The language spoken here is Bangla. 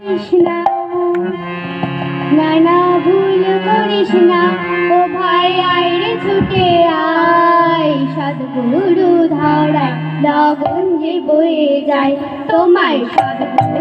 করিস না। নানা ভুল করিস না। ও ভাই আইরে ছুটে আয়। সদগুরু ধারায় লগন যে বয়ে যায়। তোমায় সদগুরু